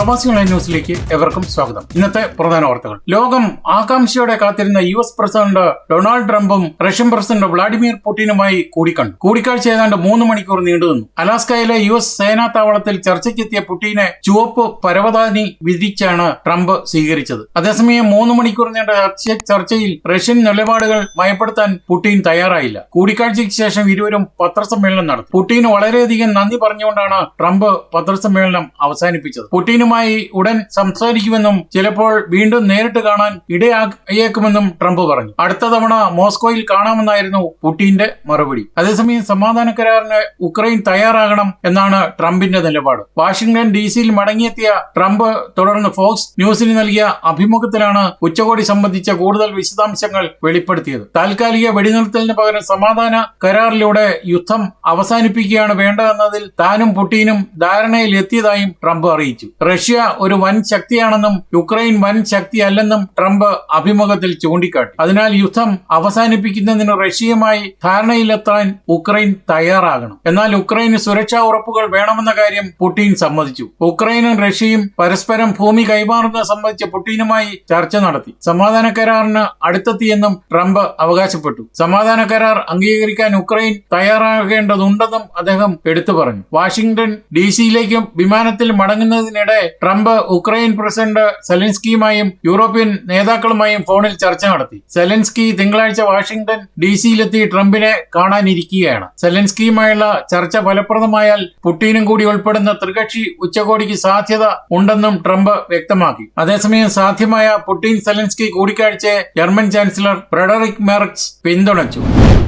പ്രവാസി ഓൺലൈൻ ന്യൂസിലേക്ക് എവർക്കും സ്വാഗതം. ഇന്നത്തെ പ്രധാന വാർത്തകൾ. ലോകം ആകാംക്ഷയോടെ കാത്തിരുന്ന യു എസ് പ്രസിഡന്റ് ഡൊണാൾഡ് ട്രംപും റഷ്യൻ പ്രസിഡന്റ് വ്ളാഡിമിർ പുടിനുമായി കൂടിക്കണ്ടു. കൂടിക്കാഴ്ച ഏതാണ്ട് മൂന്ന് മണിക്കൂർ നീണ്ടുനിന്നു അലാസ്കയിലെ യു എസ് സേനാ താവളത്തിൽ ചർച്ചയ്ക്കെത്തിയ പുടിനെ ചുവപ്പ് പരവതാനി വിധിച്ചാണ് ട്രംപ് സ്വീകരിച്ചത്. അതേസമയം മൂന്ന് മണിക്കൂർ നീണ്ട ചർച്ച- ചർച്ചയിൽ റഷ്യൻ നിലപാടുകൾ മയപ്പെടുത്താൻ പുടിൻ തയ്യാറായില്ല. കൂടിക്കാഴ്ചയ്ക്ക് ശേഷം ഇരുവരും പത്രസമ്മേളനം നടത്തി. പുടിന് വളരെയധികം നന്ദി പറഞ്ഞുകൊണ്ടാണ് ട്രംപ് പത്രസമ്മേളനം അവസാനിപ്പിച്ചത്. പുടിനുമായി ഉടൻ സംസാരിക്കുമെന്നും ചിലപ്പോൾ വീണ്ടും നേരിട്ട് കാണാൻ ഇടയായേക്കുമെന്നും ട്രംപ് പറഞ്ഞു. അടുത്ത തവണ മോസ്കോയിൽ കാണാമെന്നായിരുന്നു പുടിന്റെ മറുപടി. അതേസമയം സമാധാന കരാറിന് ഉക്രൈൻ തയ്യാറാകണം എന്നാണ് ട്രംപിന്റെ നിലപാട്. വാഷിംഗ്ടൺ ഡി സിയിൽ മടങ്ങിയെത്തിയ ട്രംപ് തുടർന്ന് ഫോക്സ് ന്യൂസിന് നൽകിയ അഭിമുഖത്തിലാണ് ഉച്ചകോടി സംബന്ധിച്ച കൂടുതൽ വിശദാംശങ്ങൾ വെളിപ്പെടുത്തിയത്. താൽക്കാലിക വെടിനിർത്തലിന് പകരം സമാധാന കരാറിലൂടെ യുദ്ധം അവസാനിപ്പിക്കുകയാണ് വേണ്ടതെന്നതിൽ താനും പുട്ടീനും ധാരണയിൽ എത്തിയതായും ട്രംപ് അറിയിച്ചു. റഷ്യ ഒരു വൻ ശക്തിയാണെന്നും യുക്രൈൻ വൻ ശക്തിയല്ലെന്നും ട്രംപ് അഭിമുഖത്തിൽ ചൂണ്ടിക്കാട്ടി. അതിനാൽ യുദ്ധം അവസാനിപ്പിക്കുന്നതിന് റഷ്യയുമായി ധാരണയിലെത്താൻ ഉക്രൈൻ തയ്യാറാകണം. എന്നാൽ ഉക്രൈന് സുരക്ഷാ ഉറപ്പുകൾ വേണമെന്ന കാര്യം പുടിൻ സമ്മതിച്ചു. ഉക്രൈനും റഷ്യയും പരസ്പരം ഭൂമി കൈമാറുന്നത് സംബന്ധിച്ച് പുടിനുമായി ചർച്ച നടത്തി. സമാധാന കരാറിന് അടുത്തെത്തിയെന്നും ട്രംപ് അവകാശപ്പെട്ടു. സമാധാന കരാർ അംഗീകരിക്കാൻ ഉക്രൈൻ തയ്യാറാകേണ്ടതുണ്ടെന്നും അദ്ദേഹം എടുത്തു പറഞ്ഞു. വാഷിംഗ്ടൺ ഡി സിയിലേക്ക് വിമാനത്തിൽ മടങ്ങുന്നതിനിടെ ട്രംപ് ഉക്രൈൻ പ്രസിഡന്റ് സെലൻസ്കിയുമായും യൂറോപ്യൻ നേതാക്കളുമായും ഫോണിൽ ചർച്ച നടത്തി. സെലൻസ്കി തിങ്കളാഴ്ച വാഷിംഗ്ടൺ ഡി സിയിലെത്തി ട്രംപിനെ കാണാനിരിക്കുകയാണ്. സെലൻസ്കിയുമായുള്ള ചർച്ച ഫലപ്രദമായാൽ പുട്ടീനും കൂടി ഉൾപ്പെടുന്ന ത്രികക്ഷി ഉച്ചകോടിക്ക് സാധ്യത ഉണ്ടെന്നും ട്രംപ് വ്യക്തമാക്കി. അതേസമയം സാധ്യമായ പുട്ടീൻ സെലൻസ്കി കൂടിക്കാഴ്ചയെ ജർമ്മൻ ചാൻസലർ ഫ്രെഡറിക് മെർക്സ് പിന്തുണച്ചു.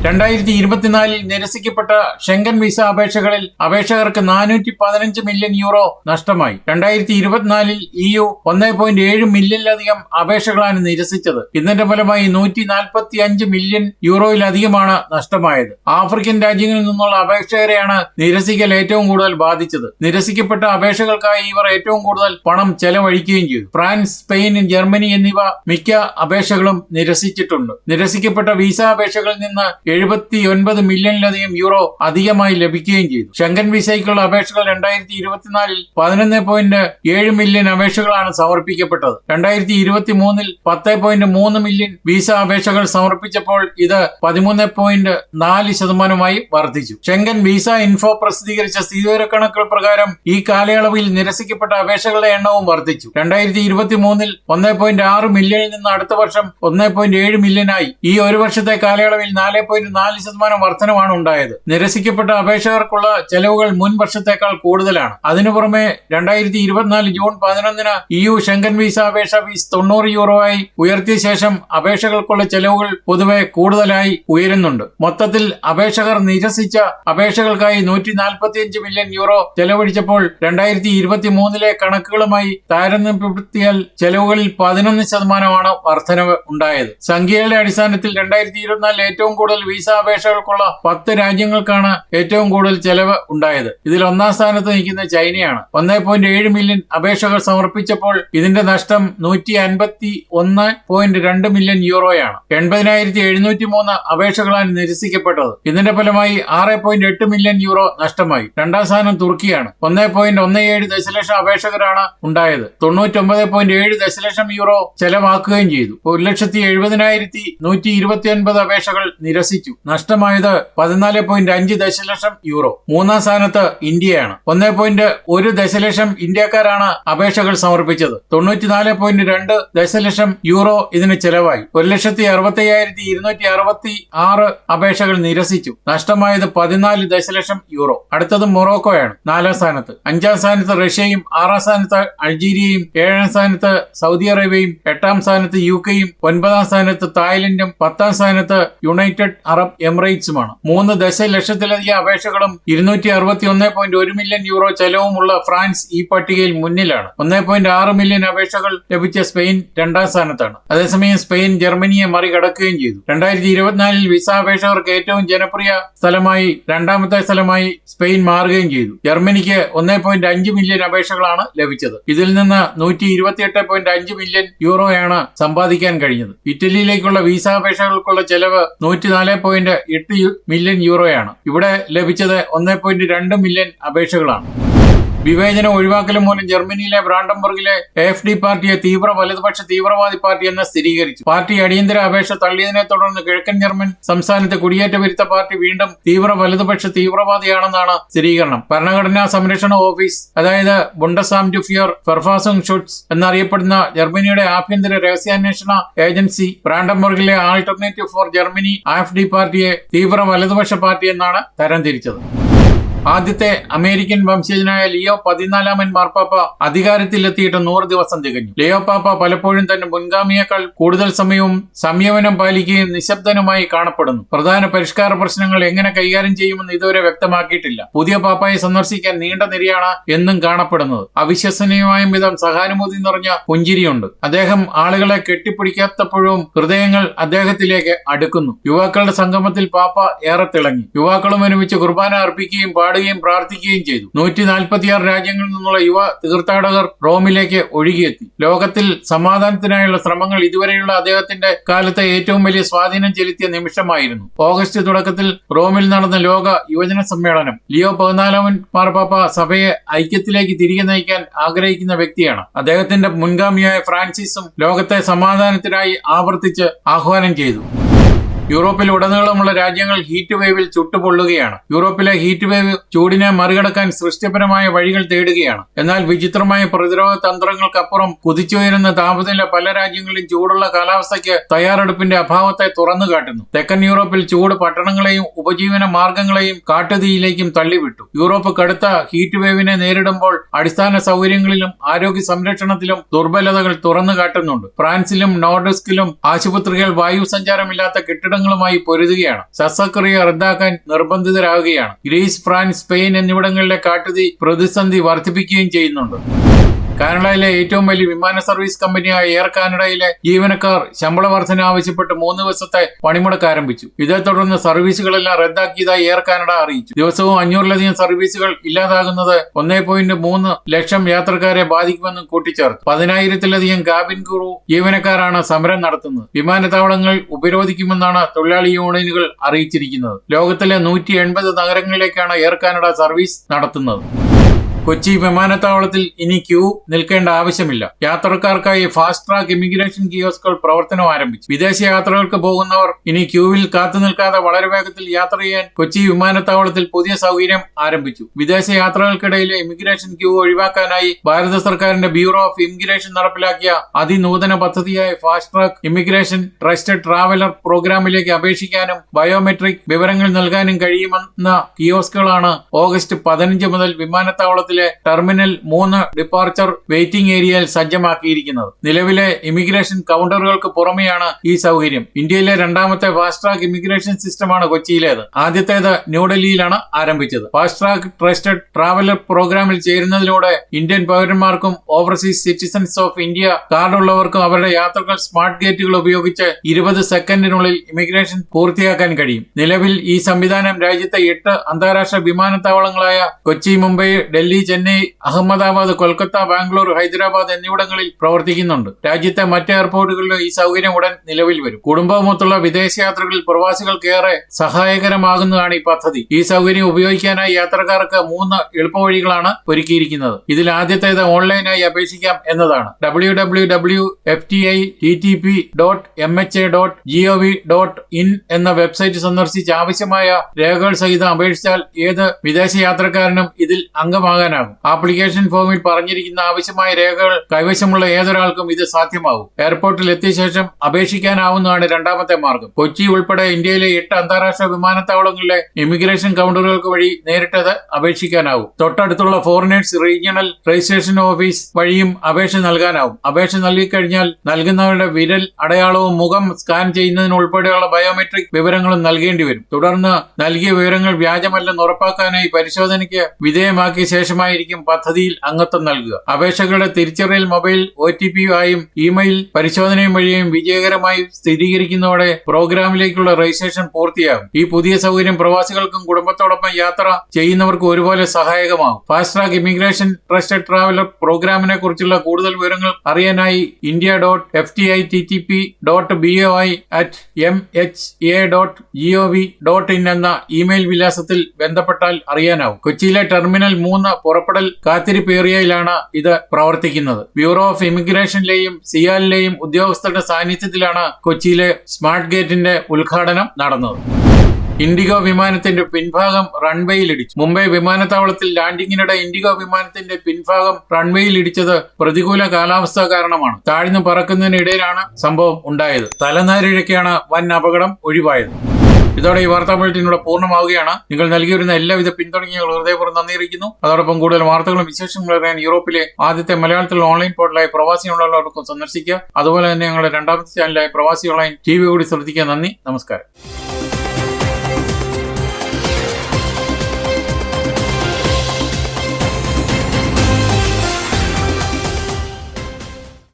രണ്ടായിരത്തി ഇരുപത്തിനാലിൽ നിരസിക്കപ്പെട്ട ഷെങ്കൻ വിസ അപേക്ഷകളിൽ അപേക്ഷകർക്ക് നാനൂറ്റി പതിനഞ്ച് മില്യൺ യൂറോ നഷ്ടമായി. രണ്ടായിരത്തി ഇരുപത്തിനാലിൽ ഇ യു ഒന്നേ പോയിന്റ് ഏഴ് മില്യണിലധികം അപേക്ഷകളാണ് നിരസിച്ചത്. ഇതിന്റെ ഫലമായി നൂറ്റി നാൽപ്പത്തി അഞ്ച് മില്യൺ യൂറോയിലധികമാണ് നഷ്ടമായത്. ആഫ്രിക്കൻ രാജ്യങ്ങളിൽ നിന്നുള്ള അപേക്ഷകരെയാണ് നിരസിക്കൽ ഏറ്റവും കൂടുതൽ ബാധിച്ചത്. നിരസിക്കപ്പെട്ട അപേക്ഷകൾക്കായി ഇവർ ഏറ്റവും കൂടുതൽ പണം ചെലവഴിക്കുകയും ചെയ്തു. ഫ്രാൻസ് സ്പെയിൻ ജർമ്മനി എന്നിവ മിക്ക അപേക്ഷകളും നിരസിച്ചിട്ടുണ്ട്. നിരസിക്കപ്പെട്ട വിസ അപേക്ഷകളിൽ നിന്ന് എഴുപത്തി ഒൻപത് മില്യണിലധികം യൂറോ അധികമായി ലഭിക്കുകയും ചെയ്തു. ശങ്കൻ വിസയ്ക്കുള്ള അപേക്ഷകൾ രണ്ടായിരത്തി ഇരുപത്തിനാലിൽ പതിനൊന്ന് പോയിന്റ് ഏഴ് മില്യൺ അപേക്ഷകളാണ് സമർപ്പിക്കപ്പെട്ടത്. രണ്ടായിരത്തി ഇരുപത്തി മൂന്നിൽ പത്ത് പോയിന്റ് മൂന്ന് മില്യൺ വിസ അപേക്ഷകൾ സമർപ്പിച്ചപ്പോൾ ഇത് പതിമൂന്ന് പോയിന്റ് നാല് ശതമാനമായി വർദ്ധിച്ചു. ശങ്കൻ വിസ ഇൻഫോ പ്രസിദ്ധീകരിച്ച സ്ഥിതിവിവരക്കണക്കുകൾ പ്രകാരം ഈ കാലയളവിൽ നിരസിക്കപ്പെട്ട അപേക്ഷകളുടെ എണ്ണവും വർദ്ധിച്ചു. രണ്ടായിരത്തി ഇരുപത്തി മൂന്നിൽ ഒന്ന് പോയിന്റ് ആറ് മില്യണിൽ നിന്ന് അടുത്ത വർഷം ഒന്ന് പോയിന്റ് ഏഴ് മില്യനായി. ഈ ഒരു വർഷത്തെ കാലയളവിൽ നാല് പോയിന്റ് നാല് ശതമാനം വർധനമാണ് ഉണ്ടായത്. നിരസിക്കപ്പെട്ട അപേക്ഷകർക്കുള്ള ചെലവുകൾ മുൻ വർഷത്തേക്കാൾ കൂടുതലാണ്. അതിനു പുറമെ രണ്ടായിരത്തി ഇരുപത്തിനാല് ജൂൺ പതിനൊന്നിന് യു ഷെങ്കൻ വിസ അപേക്ഷ ഫീസ് തൊണ്ണൂറ് യൂറോ ആയി ഉയർത്തിയ ശേഷം അപേക്ഷകൾക്കുള്ള ചെലവുകൾ പൊതുവെ കൂടുതലായി ഉയരുന്നുണ്ട്. മൊത്തത്തിൽ അപേക്ഷകർ നിരസിച്ച അപേക്ഷകൾക്കായി നൂറ്റി നാൽപ്പത്തിയഞ്ച് മില്യൺ യൂറോ ചെലവഴിച്ചപ്പോൾ രണ്ടായിരത്തി ഇരുപത്തി മൂന്നിലെ കണക്കുകളുമായി താരതമ്യപ്പെടുത്തിയാൽ ചെലവുകളിൽ പതിനൊന്ന് ശതമാനമാണ് വർധനവ് ഉണ്ടായത്. സംഖ്യകളുടെ അടിസ്ഥാനത്തിൽ രണ്ടായിരത്തി ഇരുപത്തിനാലിൽ ഏറ്റവും കൂടുതൽ വിസ അപേക്ഷകൾക്കുള്ള പത്ത് രാജ്യങ്ങൾക്കാണ് ഏറ്റവും കൂടുതൽ ചെലവ് ഉണ്ടായത്. ഇതിൽ ഒന്നാം സ്ഥാനത്ത് നിൽക്കുന്ന ചൈനയാണ്. ഒന്നേ പോയിന്റ് ഏഴ് മില്യൺ അപേക്ഷകൾ സമർപ്പിച്ചപ്പോൾ ഇതിന്റെ നഷ്ടം നൂറ്റി അൻപത്തി ഒന്ന് പോയിന്റ് രണ്ട് മില്യൺ യൂറോയാണ്. എൺപതിനായിരത്തി എഴുന്നൂറ്റി മൂന്ന് അപേക്ഷകളാണ് നിരസിക്കപ്പെട്ടത്. ഇതിന്റെ ഫലമായി ആറ് പോയിന്റ് എട്ട് മില്യൺ യൂറോ നഷ്ടമായി. രണ്ടാം സ്ഥാനം തുർക്കിയാണ്. ഒന്നേ പോയിന്റ് ഒന്ന് ഏഴ് ദശലക്ഷം അപേക്ഷകരാണ് ഉണ്ടായത്. തൊണ്ണൂറ്റൊമ്പത് പോയിന്റ് ഏഴ് ദശലക്ഷം യൂറോ ചെലവാക്കുകയും ചെയ്തു. ഒരു ലക്ഷത്തി എഴുപതിനായിരത്തി നൂറ്റി ഇരുപത്തി ഒൻപത് അപേക്ഷകൾ നിരസിച്ചു. നഷ്ടമായത് പതിനാല് പോയിന്റ് അഞ്ച് ദശലക്ഷം യൂറോ. മൂന്നാം സ്ഥാനത്ത് ഇന്ത്യയാണ്. ഒന്നേ പോയിന്റ് ഒരു ദശലക്ഷം ഇന്ത്യക്കാരാണ് അപേക്ഷകൾ സമർപ്പിച്ചത്. തൊണ്ണൂറ്റിനാല് പോയിന്റ് രണ്ട് ദശലക്ഷം യൂറോ ഇതിന് ചെലവായി. ഒരു ലക്ഷത്തി അറുപത്തി അയ്യായിരത്തി ഇരുന്നൂറ്റി അറുപത്തി ആറ് അപേക്ഷകൾ നിരസിച്ചു. നഷ്ടമായത് പതിനാല് ദശലക്ഷം യൂറോ. അടുത്തത് മൊറോക്കോയാണ് നാലാം സ്ഥാനത്ത്. അഞ്ചാം സ്ഥാനത്ത് റഷ്യയും ആറാം സ്ഥാനത്ത് അൾജീരിയയും ഏഴാം സ്ഥാനത്ത് സൗദി അറേബ്യയും എട്ടാം സ്ഥാനത്ത് യു കെയും ഒൻപതാം സ്ഥാനത്ത് തായ്ലൻഡും പത്താം സ്ഥാനത്ത് യുണൈറ്റഡ് അറബ് എമിറേറ്റ്സുമാണ്. മൂന്ന് ദശലക്ഷത്തിലധികം അപേക്ഷകളും ഇരുന്നൂറ്റി അറുപത്തി ഒന്ന് പോയിന്റ് ഒരു മില്യൺ യൂറോ ചെലവുമുള്ള ഫ്രാൻസ് ഈ പട്ടികയിൽ മുന്നിലാണ്. ഒന്ന് പോയിന്റ് ആറ് മില്യൺ അപേക്ഷകൾ ലഭിച്ച സ്പെയിൻ രണ്ടാം സ്ഥാനത്താണ്. അതേസമയം സ്പെയിൻ ജർമ്മനിയെ മറികടക്കുകയും ചെയ്തു. രണ്ടായിരത്തി ഇരുപത്തിനാലിൽ വിസ അപേക്ഷകർക്ക് ഏറ്റവും ജനപ്രിയ സ്ഥലമായി രണ്ടാമത്തെ സ്ഥലമായി സ്പെയിൻ മാറുകയും ചെയ്തു. ജർമ്മനിക്ക് ഒന്നേ പോയിന്റ് അഞ്ച് മില്യൺ അപേക്ഷകളാണ് ലഭിച്ചത്. ഇതിൽ നിന്ന് നൂറ്റി ഇരുപത്തിയെട്ട് പോയിന്റ് അഞ്ച് മില്യൺ യൂറോയാണ് സമ്പാദിക്കാൻ കഴിഞ്ഞത്. ഇറ്റലിയിലേക്കുള്ള വിസ അപേക്ഷകൾക്കുള്ള ചെലവ് നൂറ്റിനാല് പോയിന്റ് എട്ട് മില്യൺ യൂറോയാണ് ഇവിടെ ലഭിച്ചത് ഒന്ന് പോയിന്റ് രണ്ട് മില്യൺ അപേക്ഷകളാണ്. വിവേചനം ഒഴിവാക്കലും മൂലം ജർമ്മനിയിലെ ബ്രാൻഡംബർഗിലെ എഫ് ഡി പാർട്ടിയെ തീവ്ര വലതുപക്ഷ തീവ്രവാദി പാർട്ടി എന്ന് സ്ഥിരീകരിച്ചു. പാർട്ടി അടിയന്തര അപേക്ഷ തള്ളിയതിനെ തുടർന്ന് കിഴക്കൻ ജർമ്മൻ സംസ്ഥാനത്തെ കുടിയേറ്റ വിരുദ്ധ പാർട്ടി വീണ്ടും തീവ്ര വലതുപക്ഷ തീവ്രവാദിയാണെന്നാണ് സ്ഥിരീകരണം. ഭരണഘടനാ സംരക്ഷണ ഓഫീസ് അതായത് ബുണ്ടസാം ജുഫിയർ ഫെർഫാസും ഷുട്സ് എന്നറിയപ്പെടുന്ന ജർമ്മനിയുടെ ആഭ്യന്തര രഹസ്യാന്വേഷണ ഏജൻസി ബ്രാൻഡംബർഗിലെ alternative for Germany AfD പാർട്ടിയെ തീവ്ര വലതുപക്ഷ പാർട്ടി എന്നാണ് തരംതിരിച്ചത്. ആദ്യത്തെ അമേരിക്കൻ വംശജനായ ലിയോ പതിനാലാമൻ മാർപ്പാപ്പ അധികാരത്തിലെത്തിയിട്ട് നൂറ് ദിവസം തികഞ്ഞു. ലിയോ പാപ്പ പലപ്പോഴും തന്റെ മുൻഗാമിയേക്കാൾ കൂടുതൽ സമയവും സംയമനം പാലിക്കുകയും നിശബ്ദനുമായി കാണപ്പെടുന്നു. പ്രധാന പരിഷ്കാര പ്രശ്നങ്ങൾ എങ്ങനെ കൈകാര്യം ചെയ്യുമെന്ന് ഇതുവരെ വ്യക്തമാക്കിയിട്ടില്ല. പുതിയ പാപ്പായെ സന്ദർശിക്കാൻ നീണ്ട നിരയാണ് എന്നും കാണപ്പെടുന്നത്. അവിശ്വസനീയമായ വിധം സഹാനുഭൂതി നിറഞ്ഞ പുഞ്ചിരിയുണ്ട്. അദ്ദേഹം ആളുകളെ കെട്ടിപ്പിടിക്കാത്തപ്പോഴും ഹൃദയങ്ങൾ അദ്ദേഹത്തിലേക്ക് അടുക്കുന്നു. യുവാക്കളുടെ സംഗമത്തിൽ പാപ്പ ഏറെ തിളങ്ങി. യുവാക്കളും ഒരുമിച്ച് കുർബാന അർപ്പിക്കുകയും പാടുകയും പ്രാർത്ഥിക്കുകയും ചെയ്തു. നൂറ്റി നാൽപ്പത്തിയാറ് രാജ്യങ്ങളിൽ നിന്നുള്ള യുവ തീർത്ഥാടകർ റോമിലേക്ക് ഒഴുകിയെത്തി. ലോകത്തിൽ സമാധാനത്തിനായുള്ള ശ്രമങ്ങൾ ഇതുവരെയുള്ള അദ്ദേഹത്തിന്റെ കാലത്തെ ഏറ്റവും വലിയ സ്വാധീനം ചെലുത്തിയ നിമിഷമായിരുന്നു. ഓഗസ്റ്റ് തുടക്കത്തിൽ റോമിൽ നടന്ന ലോക യുവജന സമ്മേളനം ലിയോ പതിനാലാമൻ മാർപ്പാപ്പ സഭയെ ഐക്യത്തിലേക്ക് തിരികെ നയിക്കാൻ ആഗ്രഹിക്കുന്ന വ്യക്തിയാണ്. അദ്ദേഹത്തിന്റെ മുൻഗാമിയായ ഫ്രാൻസിസും ലോകത്തെ സമാധാനത്തിനായി ആവർത്തിച്ച് ആഹ്വാനം ചെയ്തു. യൂറോപ്പിൽ ഉടനീളമുള്ള രാജ്യങ്ങൾ ഹീറ്റ് വേവിൽ ചുട്ടുപൊള്ളുകയാണ്. യൂറോപ്പിലെ ഹീറ്റ് വേവ് ചൂടിനെ മറികടക്കാൻ സൃഷ്ടിപരമായ വഴികൾ തേടുകയാണ്. എന്നാൽ വിചിത്രമായ പ്രതിരോധ തന്ത്രങ്ങൾക്കപ്പുറം കുതിച്ചുയരുന്ന താപനില പല രാജ്യങ്ങളിലും ചൂടുള്ള കാലാവസ്ഥയ്ക്ക് തയ്യാറെടുപ്പിന്റെ അഭാവത്തെ തുറന്നു കാട്ടുന്നു തെക്കൻ യൂറോപ്പിൽ ചൂട് പട്ടണങ്ങളെയും ഉപജീവന മാർഗങ്ങളെയും കാട്ടുതീയിലേക്കും തള്ളിവിട്ടു. യൂറോപ്പ് കടുത്ത ഹീറ്റ് വേവിനെ നേരിടുമ്പോൾ അടിസ്ഥാന സൗകര്യങ്ങളിലും ആരോഗ്യ സംരക്ഷണത്തിലും ദുർബലതകൾ തുറന്നു കാട്ടുന്നുണ്ട് ഫ്രാൻസിലും നോർഡിസ്കിലും ആശുപത്രികൾ വായു സഞ്ചാരമില്ലാത്ത കെട്ടിടങ്ങളുമായി പൊരുതുകയാണ്. ശസ്ത്രക്രിയ റദ്ദാക്കാൻ നിർബന്ധിതരാകുകയാണ്. ഗ്രീസ് ഫ്രാൻസ് സ്പെയിൻ എന്നിവിടങ്ങളിലെ കാട്ടുതീ പ്രതിസന്ധി വർദ്ധിപ്പിക്കുകയും ചെയ്യുന്നുണ്ട്. കാനഡയിലെ ഏറ്റവും വലിയ വിമാന സർവീസ് കമ്പനിയായ എയർ കാനഡയിലെ ജീവനക്കാർ ശമ്പള വർധന ആവശ്യപ്പെട്ട് മൂന്ന് ദിവസത്തെ പണിമുടക്ക് ആരംഭിച്ചു. ഇതേ തുടർന്ന് സർവീസുകളെല്ലാം റദ്ദാക്കിയതായി എയർ കാനഡ അറിയിച്ചു. ദിവസവും അഞ്ഞൂറിലധികം സർവീസുകൾ ഇല്ലാതാകുന്നത് ഒന്നേ പോയിന്റ് മൂന്ന് ലക്ഷം യാത്രക്കാരെ ബാധിക്കുമെന്നും കൂട്ടിച്ചേർത്തു. പതിനായിരത്തിലധികം കാബിൻ ക്രൂ ജീവനക്കാരാണ് സമരം നടത്തുന്നത്. വിമാനത്താവളങ്ങൾ ഉപരോധിക്കുമെന്നാണ് തൊഴിലാളി യൂണിയനുകൾ അറിയിച്ചിരിക്കുന്നത്. ലോകത്തിലെ നൂറ്റി നഗരങ്ങളിലേക്കാണ് എയർ കാനഡ സർവീസ് നടത്തുന്നത്. കൊച്ചി വിമാനത്താവളത്തിൽ ഇനി ക്യൂ നിൽക്കേണ്ട ആവശ്യമില്ല. യാത്രക്കാർക്കായി ഫാസ്റ്റ് ട്രാക്ക് ഇമിഗ്രേഷൻ കിയോസ്കുകൾ പ്രവർത്തനം ആരംഭിച്ചു. വിദേശ യാത്രകൾക്ക് പോകുന്നവർ ഇനി ക്യൂവിൽ കാത്തു നിൽക്കാതെ വളരെ വേഗത്തിൽ യാത്ര ചെയ്യാൻ കൊച്ചി വിമാനത്താവളത്തിൽ പുതിയ സൗകര്യം ആരംഭിച്ചു. വിദേശ യാത്രകൾക്കിടയിലെ ഇമിഗ്രേഷൻ ക്യൂ ഒഴിവാക്കാനായി ഭാരത സർക്കാരിന്റെ ബ്യൂറോ ഓഫ് ഇമിഗ്രേഷൻ നടപ്പിലാക്കിയ അതിനൂതന പദ്ധതിയായ fast track immigration trusted traveller പ്രോഗ്രാമിലേക്ക് അപേക്ഷിക്കാനും ബയോമെട്രിക് വിവരങ്ങൾ നൽകാനും കഴിയുമെന്ന കിയോസ്കുകളാണ് ഓഗസ്റ്റ് പതിനഞ്ച് മുതൽ വിമാനത്താവളത്തിൽ വിമാനത്താവളത്തിലെ ടെർമിനൽ മൂന്ന് ഡിപ്പാർച്ചർ വെയിറ്റിംഗ് ഏരിയയിൽ സജ്ജമാക്കിയിരിക്കുന്നത്. നിലവിലെ ഇമിഗ്രേഷൻ കൗണ്ടറുകൾക്ക് പുറമെയാണ് ഈ സൗകര്യം. ഇന്ത്യയിലെ രണ്ടാമത്തെ ഫാസ്റ്റ് ട്രാക്ക് ഇമിഗ്രേഷൻ സിസ്റ്റമാണ് കൊച്ചിയിലേത്. ആദ്യത്തേത് ന്യൂഡൽഹിയിലാണ് ആരംഭിച്ചത്. ഫാസ്റ്റ് ട്രാക്ക് ട്രസ്റ്റഡ് ട്രാവലർ പ്രോഗ്രാമിൽ ചേരുന്നതിലൂടെ ഇന്ത്യൻ പൗരന്മാർക്കും ഓവർസീസ് സിറ്റിസൺസ് ഓഫ് ഇന്ത്യ കാർഡുള്ളവർക്കും അവരുടെ യാത്രകൾ സ്മാർട്ട് ഗേറ്റുകൾ ഉപയോഗിച്ച് ഇരുപത് സെക്കൻഡിനുള്ളിൽ ഇമിഗ്രേഷൻ പൂർത്തിയാക്കാൻ കഴിയും. നിലവിൽ ഈ സംവിധാനം രാജ്യത്തെ എട്ട് അന്താരാഷ്ട്ര വിമാനത്താവളങ്ങളായ കൊച്ചി മുംബൈ ഡൽഹി ചെന്നൈ അഹമ്മദാബാദ് കൊൽക്കത്ത ബാംഗ്ലൂർ ഹൈദരാബാദ് എന്നിവിടങ്ങളിൽ പ്രവർത്തിക്കുന്നുണ്ട്. രാജ്യത്തെ മറ്റ് എയർപോർട്ടുകളിലും ഈ സൗകര്യം ഉടൻ നിലവിൽ വരും. കുടുംബവുമൊത്തുള്ള വിദേശയാത്രകളിൽ പ്രവാസികൾക്ക് സഹായകരമാകുന്നതാണ് ഈ പദ്ധതി. ഈ സൗകര്യം ഉപയോഗിക്കാനായി യാത്രക്കാർക്ക് മൂന്ന് എളുപ്പവഴികളാണ് ഒരുക്കിയിരിക്കുന്നത്. ഇതിൽ ആദ്യത്തേത് ഓൺലൈനായി അപേക്ഷിക്കാം എന്നതാണ്. W W W F T I T T P dot M H A dot G O V dot in എന്ന വെബ്സൈറ്റ് സന്ദർശിച്ച് ആവശ്യമായ രേഖകൾ സഹിതം അപേക്ഷിച്ചാൽ ഏത് വിദേശ യാത്രക്കാരനും ഇതിൽ അംഗമാകാനാകും ആപ്ലിക്കേഷൻ ഫോമിൽ പറഞ്ഞിരിക്കുന്ന ആവശ്യമായ രേഖകൾ കൈവശമുള്ള ഏതൊരാൾക്കും ഇത് സാധ്യമാകും. എയർപോർട്ടിൽ എത്തിയ ശേഷം അപേക്ഷിക്കാനാവുന്നതാണ് രണ്ടാമത്തെ മാർഗം. കൊച്ചി ഉൾപ്പെടെ ഇന്ത്യയിലെ എട്ട് അന്താരാഷ്ട്ര വിമാനത്താവളങ്ങളിലെ ഇമിഗ്രേഷൻ കൗണ്ടറുകൾക്ക് വഴി നേരിട്ടത് അപേക്ഷിക്കാനാവും തൊട്ടടുത്തുള്ള ഫോറിനേഴ്സ് റീജിയണൽ രജിസ്ട്രേഷൻ ഓഫീസ് വഴിയും അപേക്ഷ നൽകാനാവും അപേക്ഷ നൽകിക്കഴിഞ്ഞാൽ നൽകുന്നവരുടെ വിരൽ അടയാളവും മുഖം സ്കാൻ ചെയ്യുന്നതിന് ഉൾപ്പെടെയുള്ള ബയോമെട്രിക് വിവരങ്ങളും നൽകേണ്ടി വരും. തുടർന്ന് നൽകിയ വിവരങ്ങൾ വ്യാജമല്ലെന്ന് ഉറപ്പാക്കാനായി പരിശോധനയ്ക്ക് വിധേയമാക്കിയ ശേഷമായിരിക്കും പദ്ധതിയിൽ അംഗത്വം നൽകുക. അപേക്ഷകളുടെ തിരിച്ചറിയൽ മൊബൈൽ ഒ ടി പി ആയും ഇമെയിൽ പരിശോധനയും വഴിയും വിജയകരമായി സ്ഥിരീകരിക്കുന്നതോടെ പ്രോഗ്രാമിലേക്കുള്ള രജിസ്ട്രേഷൻ പൂർത്തിയാകും. ഈ പുതിയ സൗകര്യം പ്രവാസികൾക്കും കുടുംബത്തോടൊപ്പം യാത്ര ചെയ്യുന്നവർക്കും ഒരുപോലെ സഹായകമാകും. Fast track immigration trusted traveller പ്രോഗ്രാമിനെ കുറിച്ചുള്ള കൂടുതൽ വിവരങ്ങൾ അറിയാനായി India dot F T I T T P dot B O I at M H A dot G O V dot in എന്ന ഇമെയിൽ വിലാസത്തിൽ ബന്ധപ്പെട്ടാൽ അറിയാനാവും. കൊച്ചിയിലെ ടെർമിനൽ മൂന്ന് പുറപ്പെടൽ കാത്തിരിപ്പ് ഏരിയയിലാണ് ഇത് പ്രവർത്തിക്കുന്നത്. ബ്യൂറോ ഓഫ് ഇമിഗ്രേഷനിലെയും സിയാലിലെയും ഉദ്യോഗസ്ഥരുടെ സാന്നിധ്യത്തിലാണ് കൊച്ചിയിലെ സ്മാർട്ട് ഗേറ്റിന്റെ ഉദ്ഘാടനം നടന്നത്. ഇൻഡിഗോ വിമാനത്തിന്റെ പിൻഭാഗം റൺവേയിൽ ഇടിച്ചു മുംബൈ വിമാനത്താവളത്തിൽ ലാൻഡിങ്ങിനിടെ ഇൻഡിഗോ വിമാനത്തിന്റെ പിൻഭാഗം റൺവേയിൽ ഇടിച്ചത് പ്രതികൂല കാലാവസ്ഥ കാരണമാണ്. താഴ്ന്നു പറക്കുന്നതിനിടയിലാണ് സംഭവം ഉണ്ടായത്. തലനാരിഴയ്ക്കാണ് വൻ അപകടം ഒഴിവായത്. ഇതോടെ ഈ വാർത്താ ബുള്ളറ്റിൻ ഇവിടെ പൂർണമാവുകയാണ്. നിങ്ങൾ നൽകിയിരുന്ന എല്ലാവിധ പിന്തുണയ്ക്കും ഹൃദയപൂർവം നന്ദിയിരിക്കുന്നു അതോടൊപ്പം കൂടുതൽ വാർത്തകളും വിശേഷങ്ങളും അറിയാൻ യൂറോപ്പിലെ ആദ്യത്തെ മലയാളത്തിൽ ഓൺലൈൻ പോർട്ടലായ പ്രവാസി ഉള്ളവർക്കും സന്ദർശിക്കുക. അതുപോലെ തന്നെ ഞങ്ങളുടെ രണ്ടാമത്തെ ചാനലായ പ്രവാസി ഓൺലൈൻ ടി വി കൂടി ശ്രദ്ധിക്കുക. നന്ദി. നമസ്കാരം.